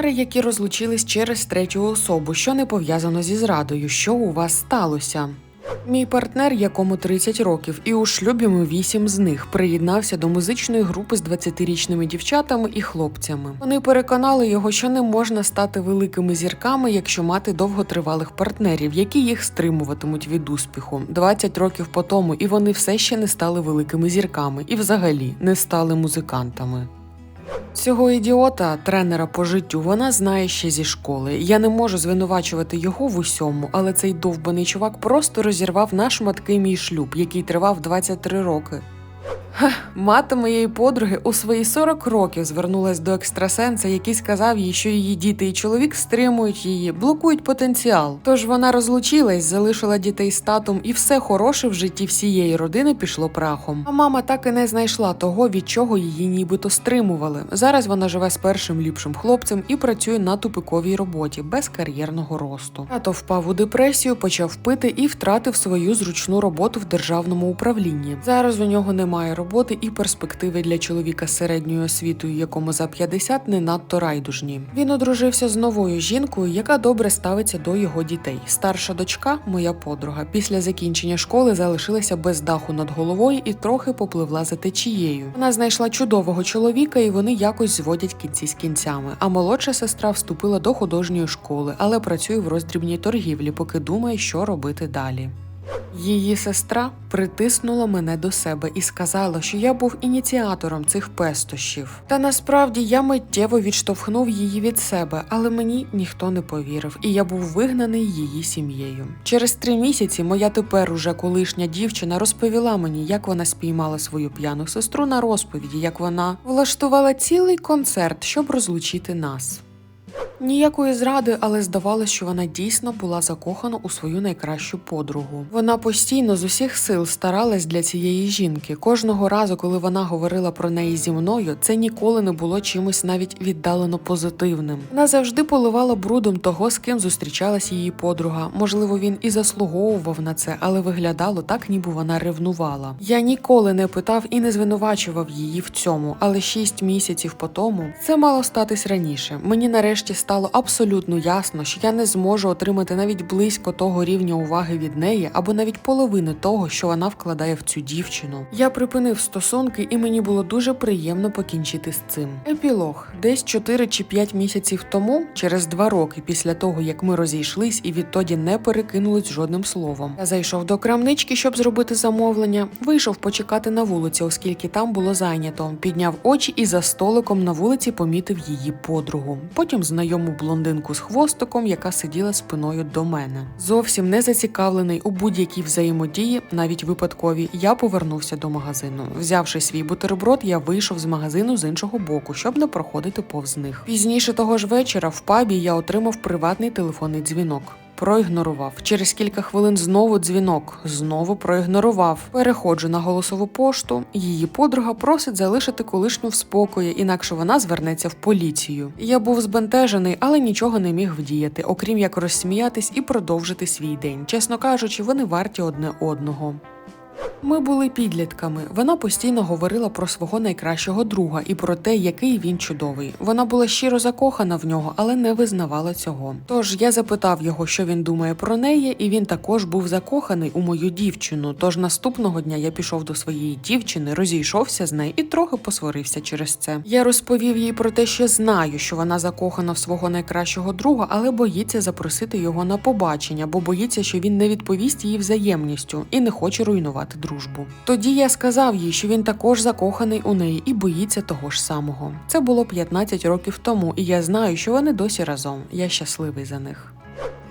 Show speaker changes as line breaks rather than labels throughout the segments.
Пари, які розлучились через третю особу, що не пов'язано зі зрадою. Що у вас сталося? Мій партнер, якому 30 років, і у шлюбі ми 8 з них, приєднався до музичної групи з 20-річними дівчатами і хлопцями. Вони переконали його, що не можна стати великими зірками, якщо мати довготривалих партнерів, які їх стримуватимуть від успіху. 20 років по тому, і вони все ще не стали великими зірками, і взагалі не стали музикантами. Цього ідіота, тренера по життю, вона знає ще зі школи. Я не можу звинувачувати його в усьому, але цей довбаний чувак просто розірвав на шматки мій шлюб, який тривав 23 роки. Мати моєї подруги у свої 40 років звернулась до екстрасенса, який сказав їй, що її діти і чоловік стримують її, блокують потенціал. Тож вона розлучилась, залишила дітей з татом, і все хороше в житті всієї родини пішло прахом. А мама так і не знайшла того, від чого її нібито стримували. Зараз вона живе з першим ліпшим хлопцем і працює на тупиковій роботі без кар'єрного росту. Тато впав у депресію, почав пити і втратив свою зручну роботу в державному управлінні. Зараз у нього немає роботи і перспективи для чоловіка з середньою освітою, якому за 50 не надто райдужні. Він одружився з новою жінкою, яка добре ставиться до його дітей. Старша дочка, моя подруга, після закінчення школи залишилася без даху над головою і трохи попливла за течією. Вона знайшла чудового чоловіка, і вони якось зводять кінці з кінцями. А молодша сестра вступила до художньої школи, але працює в роздрібній торгівлі, поки думає, що робити далі. Її сестра притиснула мене до себе і сказала, що я був ініціатором цих пестощів. Та насправді я миттєво відштовхнув її від себе, але мені ніхто не повірив, і я був вигнаний її сім'єю. Через три місяці моя тепер уже колишня дівчина розповіла мені, як вона спіймала свою п'яну сестру на розповіді, як вона влаштувала цілий концерт, щоб розлучити нас. Ніякої зради, але здавалося, що вона дійсно була закохана у свою найкращу подругу. Вона постійно з усіх сил старалась для цієї жінки. Кожного разу, коли вона говорила про неї зі мною, це ніколи не було чимось навіть віддалено позитивним. Вона завжди поливала брудом того, з ким зустрічалась її подруга. Можливо, він і заслуговував на це, але виглядало так, ніби вона ревнувала. Я ніколи не питав і не звинувачував її в цьому, але шість місяців по тому це мало статись раніше. Мені нарешті стало абсолютно ясно, що я не зможу отримати навіть близько того рівня уваги від неї, або навіть половини того, що вона вкладає в цю дівчину. Я припинив стосунки, і мені було дуже приємно покінчити з цим. Епілог десь 4 чи 5 місяців тому, через два роки після того, як ми розійшлись і відтоді не перекинулись жодним словом. Я зайшов до крамнички, щоб зробити замовлення. Вийшов почекати на вулиці, оскільки там було зайнято. Підняв очі і за столиком на вулиці помітив її подругу. Потім знайому блондинку з хвостиком, яка сиділа спиною до мене. Зовсім не зацікавлений у будь-якій взаємодії, навіть випадкові, я повернувся до магазину. Взявши свій бутерброд, я вийшов з магазину з іншого боку, щоб не проходити повз них. Пізніше того ж вечора в пабі я отримав приватний телефонний дзвінок. Проігнорував. Через кілька хвилин знову дзвінок. Знову проігнорував. Переходжу на голосову пошту. Її подруга просить залишити колишню в спокої, інакше вона звернеться в поліцію. Я був збентежений, але нічого не міг вдіяти, окрім як розсміятись і продовжити свій день. Чесно кажучи, вони варті одне одного. Ми були підлітками. Вона постійно говорила про свого найкращого друга і про те, який він чудовий. Вона була щиро закохана в нього, але не визнавала цього. Тож я запитав його, що він думає про неї, і він також був закоханий у мою дівчину. Тож наступного дня я пішов до своєї дівчини, розійшовся з нею і трохи посварився через це. Я розповів їй про те, що знаю, що вона закохана в свого найкращого друга, але боїться запросити його на побачення, бо боїться, що він не відповість їй взаємністю і не хоче руйнувати дружбу. Тоді я сказав їй, що він також закоханий у неї і боїться того ж самого. Це було 15 років тому, і я знаю, що вони досі разом. Я щасливий за них.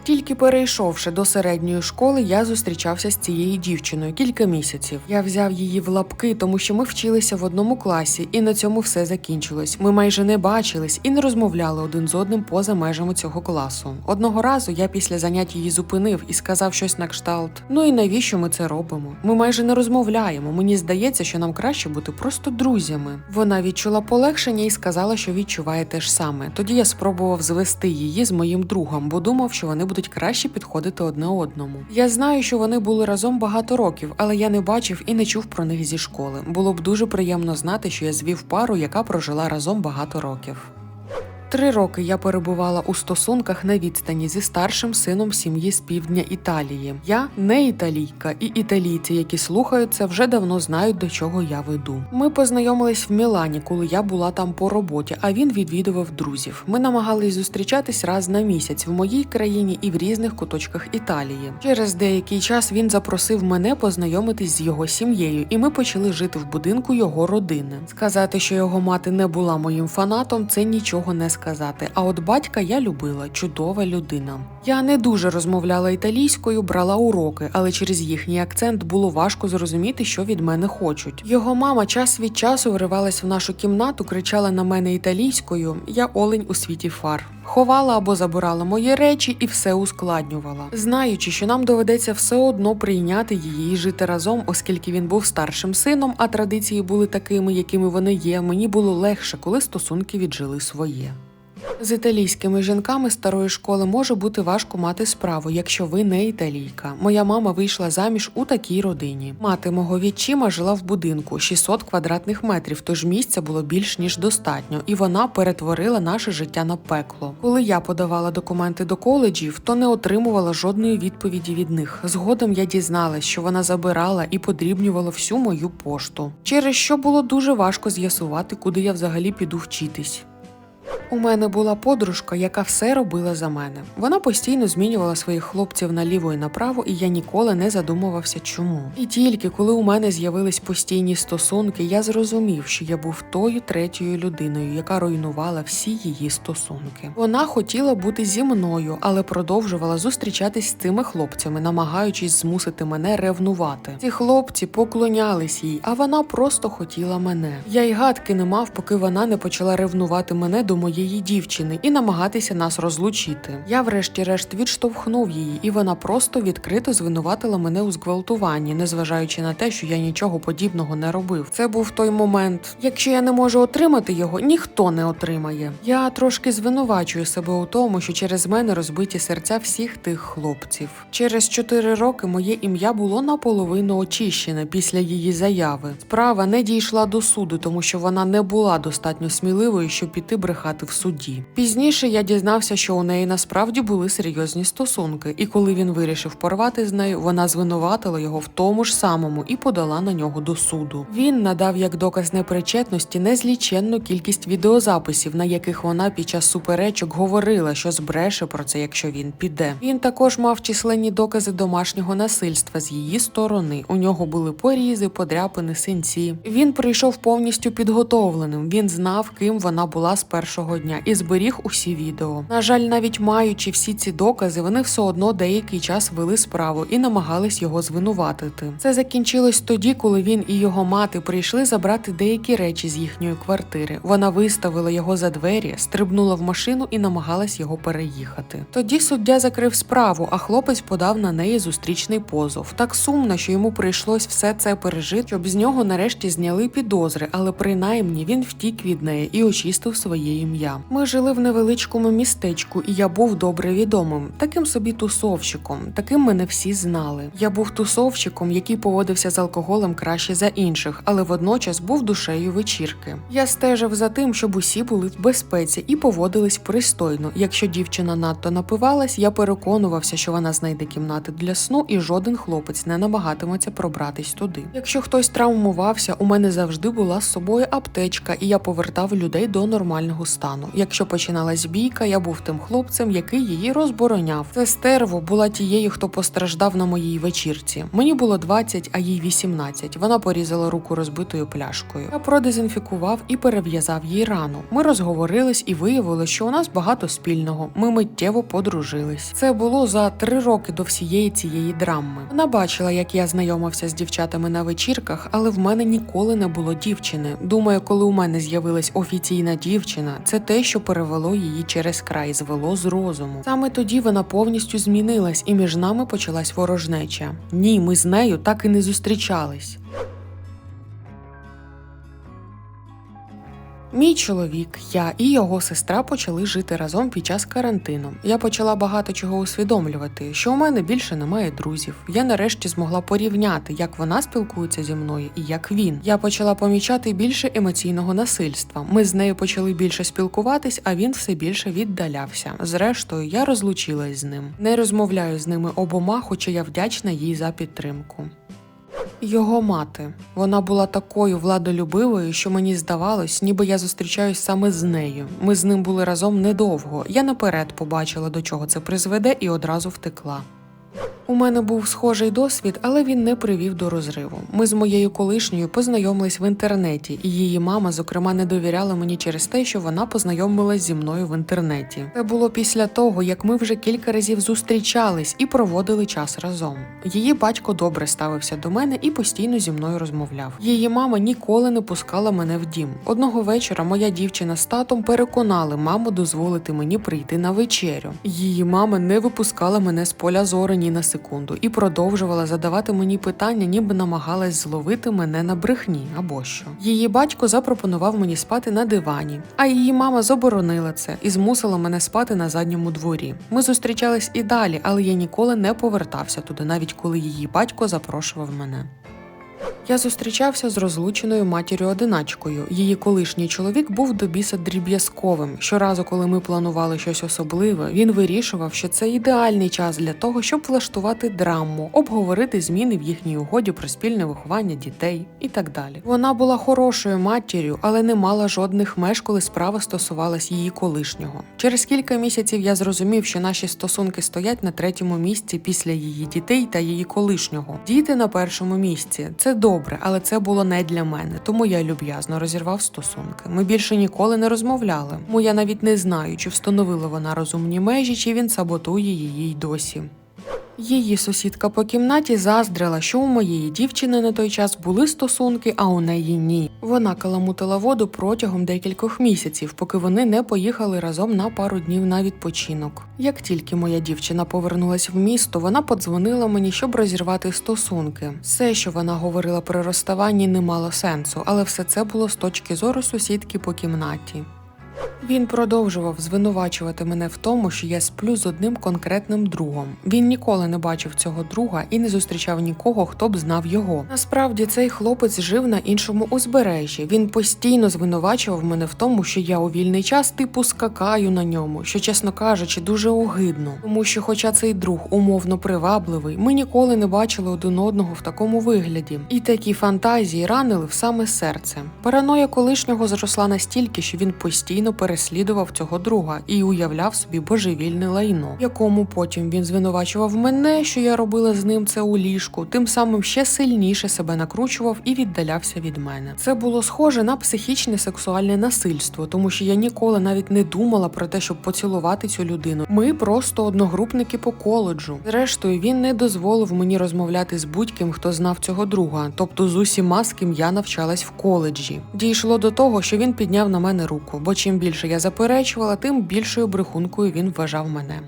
Тільки перейшовши до середньої школи, я зустрічався з цією дівчиною кілька місяців. Я взяв її в лапки, тому що ми вчилися в одному класі, і на цьому все закінчилось. Ми майже не бачились і не розмовляли один з одним поза межами цього класу. Одного разу я після занять її зупинив і сказав щось на кшталт: Ну і навіщо ми це робимо? Ми майже не розмовляємо. Мені здається, що нам краще бути просто друзями. Вона відчула полегшення і сказала, що відчуває те ж саме. Тоді я спробував звести її з моїм другом, бо думав, що вони будуть краще підходити одне одному. Я знаю, що вони були разом багато років, але я не бачив і не чув про них зі школи. Було б дуже приємно знати, що я звів пару, яка прожила разом багато років. Три роки я перебувала у стосунках на відстані зі старшим сином сім'ї з півдня Італії. Я не італійка, і італійці, які слухають це, вже давно знають до чого я веду. Ми познайомились в Мілані, коли я була там по роботі, а він відвідував друзів. Ми намагались зустрічатись раз на місяць в моїй країні і в різних куточках Італії. Через деякий час він запросив мене познайомитись з його сім'єю, і ми почали жити в будинку його родини. Сказати, що його мати не була моїм фанатом, це нічого не сказати. А от батька я любила, чудова людина. Я не дуже розмовляла італійською, брала уроки, але через їхній акцент було важко зрозуміти, що від мене хочуть. Його мама час від часу вривалась в нашу кімнату, кричала на мене італійською: Я олень у світі фар. Ховала або забирала мої речі і все ускладнювала, знаючи, що нам доведеться все одно прийняти її і жити разом, оскільки він був старшим сином, а традиції були такими, якими вони є. Мені було легше, коли стосунки віджили своє. З італійськими жінками старої школи може бути важко мати справу, якщо ви не італійка. Моя мама вийшла заміж у такій родині. Мати мого відчима жила в будинку 600 квадратних метрів, тож місця було більш ніж достатньо, і вона перетворила наше життя на пекло. Коли я подавала документи до коледжів, то не отримувала жодної відповіді від них. Згодом я дізналась, що вона забирала і подрібнювала всю мою пошту, через що було дуже важко з'ясувати, куди я взагалі піду вчитись. У мене була подружка, яка все робила за мене. Вона постійно змінювала своїх хлопців наліво і направо, і я ніколи не задумувався, чому. І тільки коли у мене з'явились постійні стосунки, я зрозумів, що я був тою третьою людиною, яка руйнувала всі її стосунки. Вона хотіла бути зі мною, але продовжувала зустрічатись з цими хлопцями, намагаючись змусити мене ревнувати. Ці хлопці поклонялись їй, а вона просто хотіла мене. Я й гадки не мав, поки вона не почала ревнувати мене до моєї дівчини і намагатися нас розлучити. Я, врешті-решт, відштовхнув її, і вона просто відкрито звинуватила мене у зґвалтуванні, незважаючи на те, що я нічого подібного не робив. Це був той момент. Якщо я не можу отримати його, ніхто не отримає. Я трошки звинувачую себе у тому, що через мене розбиті серця всіх тих хлопців. Через чотири роки моє ім'я було наполовину очищене після її заяви. Справа не дійшла до суду, тому що вона не була достатньо сміливою, щоб піти брехати в суді. Пізніше я дізнався, що у неї насправді були серйозні стосунки, і коли він вирішив порвати з нею, вона звинуватила його в тому ж самому і подала на нього до суду. Він надав як доказ непричетності незліченну кількість відеозаписів, на яких вона під час суперечок говорила, що збреше про це, якщо він піде. Він також мав численні докази домашнього насильства з її сторони. У нього були порізи, подряпини, синці. Він прийшов повністю підготовленим. Він знав, ким вона була з першого дня і зберіг усі відео. На жаль, навіть маючи всі ці докази, вони все одно деякий час вели справу і намагались його звинуватити. Це закінчилось тоді, коли він і його мати прийшли забрати деякі речі з їхньої квартири. Вона виставила його за двері, стрибнула в машину і намагалась його переїхати. Тоді суддя закрив справу, а хлопець подав на неї зустрічний позов. Так сумно, що йому прийшлось все це пережити, щоб з нього нарешті зняли підозри, але принаймні він втік від неї і очистив своє ім'я. Ми жили в невеличкому містечку, і я був добре відомим, таким собі тусовщиком. Таким мене всі знали. Я був тусовщиком, який поводився з алкоголем краще за інших, але водночас був душею вечірки. Я стежив за тим, щоб усі були в безпеці і поводились пристойно. Якщо дівчина надто напивалась, я переконувався, що вона знайде кімнати для сну, і жоден хлопець не намагатиметься пробратись туди. Якщо хтось травмувався, у мене завжди була з собою аптечка, і я повертав людей до нормального стану. Якщо починалась бійка, я був тим хлопцем, який її розбороняв. Це стерво була тією, хто постраждав на моїй вечірці. Мені було 20, а їй 18. Вона порізала руку розбитою пляшкою. Я продезінфікував і перев'язав їй рану. Ми розговорились і виявили, що у нас багато спільного. Ми миттєво подружились. Це було за три роки до всієї цієї драми. Вона бачила, як я знайомився з дівчатами на вечірках, але в мене ніколи не було дівчини. Думаю, коли у мене з'явилась офіційна дівчина, це те, що перевело її через край, звело з розуму. Саме тоді вона повністю змінилась, і між нами почалась ворожнеча. Ні, ми з нею так і не зустрічались. Мій чоловік, я і його сестра почали жити разом під час карантину. Я почала багато чого усвідомлювати, що у мене більше немає друзів. Я нарешті змогла порівняти, як вона спілкується зі мною і як він. Я почала помічати більше емоційного насильства. Ми з нею почали більше спілкуватись, а він все більше віддалявся. Зрештою, я розлучилась з ним. Не розмовляю з ними обома, хоча я вдячна їй за підтримку. Його мати. Вона була такою владолюбивою, що мені здавалось, ніби я зустрічаюсь саме з нею. Ми з ним були разом недовго. Я наперед побачила, до чого це призведе, і одразу втекла. У мене був схожий досвід, але він не привів до розриву. Ми з моєю колишньою познайомились в інтернеті, і її мама, зокрема, не довіряла мені через те, що вона познайомилась зі мною в інтернеті. Це було після того, як ми вже кілька разів зустрічались і проводили час разом. Її батько добре ставився до мене і постійно зі мною розмовляв. Її мама ніколи не пускала мене в дім. Одного вечора моя дівчина з татом переконали маму дозволити мені прийти на вечерю. Її мама не випускала мене з поля зору ні на секунду і продовжувала задавати мені питання, ніби намагалась зловити мене на брехні або що. Її батько запропонував мені спати на дивані, а її мама заборонила це і змусила мене спати на задньому дворі. Ми зустрічались і далі, але я ніколи не повертався туди, навіть коли її батько запрошував мене. Я зустрічався з розлученою матір'ю одиначкою. Її колишній чоловік був до біса дріб'язковим. Щоразу, коли ми планували щось особливе, він вирішував, що це ідеальний час для того, щоб влаштувати драму, обговорити зміни в їхній угоді про спільне виховання дітей і так далі. Вона була хорошою матір'ю, але не мала жодних меж, коли справа стосувалась її колишнього. Через кілька місяців я зрозумів, що наші стосунки стоять на третьому місці після її дітей та її колишнього. Діти на першому місці. Це добре, але це було не для мене, тому я люб'язно розірвав стосунки. Ми більше ніколи не розмовляли. Тому я навіть не знаю, чи встановила вона розумні межі, чи він саботує її й досі. Її сусідка по кімнаті заздрила, що у моєї дівчини на той час були стосунки, а у неї ні. Вона каламутила воду протягом декількох місяців, поки вони не поїхали разом на пару днів на відпочинок. Як тільки моя дівчина повернулась в місто, вона подзвонила мені, щоб розірвати стосунки. Все, що вона говорила при розставанні, не мало сенсу, але все це було з точки зору сусідки по кімнаті. Він продовжував звинувачувати мене в тому, що я сплю з одним конкретним другом. Він ніколи не бачив цього друга і не зустрічав нікого, хто б знав його. Насправді цей хлопець жив на іншому узбережжі. Він постійно звинувачував мене в тому, що я у вільний час типу скакаю на ньому, що, чесно кажучи, дуже огидно. Тому що, хоча цей друг умовно привабливий, ми ніколи не бачили один одного в такому вигляді. І такі фантазії ранили в саме серце. Параноя колишнього зросла настільки, що він постійно переслідував цього друга і уявляв собі божевільне лайно, якому потім він звинувачував мене, що я робила з ним це у ліжку, тим самим ще сильніше себе накручував і віддалявся від мене. Це було схоже на психічне сексуальне насильство, тому що я ніколи навіть не думала про те, щоб поцілувати цю людину. Ми просто одногрупники по коледжу. Зрештою, він не дозволив мені розмовляти з будь-ким, хто знав цього друга, тобто з усіма, з ким я навчалась в коледжі. Дійшло до того, що він підняв на мене руку, бо чим більше я заперечувала, тим більшою брехункою він вважав мене.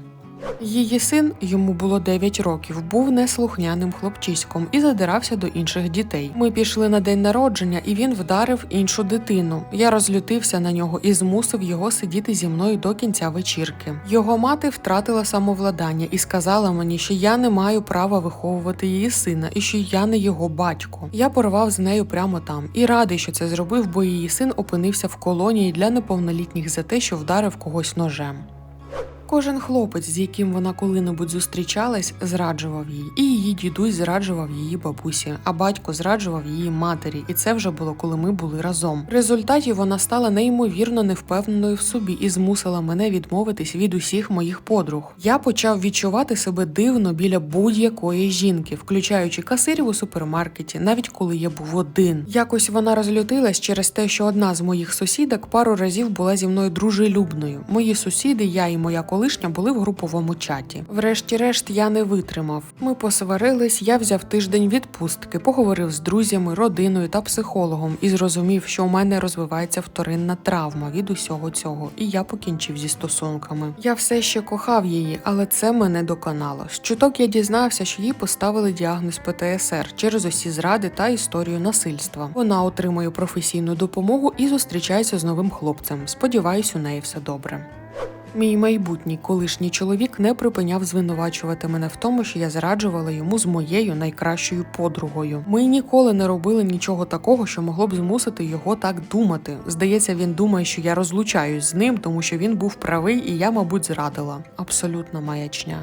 Її син, йому було 9 років, був неслухняним хлопчиськом і задирався до інших дітей. Ми пішли на день народження, і він вдарив іншу дитину. Я розлютився на нього і змусив його сидіти зі мною до кінця вечірки. Його мати втратила самовладання і сказала мені, що я не маю права виховувати її сина і що я не його батько. Я порвав з нею прямо там і радий, що це зробив, бо її син опинився в колонії для неповнолітніх за те, що вдарив когось ножем. Кожен хлопець, з яким вона коли-небудь зустрічалась, зраджував їй, і її дідусь зраджував її бабусі, а батько зраджував її матері, і це вже було, коли ми були разом. В результаті вона стала неймовірно невпевненою в собі і змусила мене відмовитись від усіх моїх подруг. Я почав відчувати себе дивно біля будь-якої жінки, включаючи касирів у супермаркеті, навіть коли я був один. Якось вона розлютилась через те, що одна з моїх сусідок пару разів була зі мною дружелюбною. Мої сусіди, я і моя колега колишня були в груповому чаті. Врешті-решт я не витримав. Ми посварились, я взяв тиждень відпустки, поговорив з друзями, родиною та психологом і зрозумів, що у мене розвивається вторинна травма від усього цього, і я покінчив зі стосунками. Я все ще кохав її, але це мене доконало. З чуток я дізнався, що їй поставили діагноз ПТСР через усі зради та історію насильства. Вона отримує професійну допомогу і зустрічається з новим хлопцем. Сподіваюсь, у неї все добре. Мій майбутній колишній чоловік не припиняв звинувачувати мене в тому, що я зраджувала йому з моєю найкращою подругою. Ми ніколи не робили нічого такого, що могло б змусити його так думати. Здається, він думає, що я розлучаюсь з ним, тому що він був правий, і я, мабуть, зрадила. Абсолютна маячня.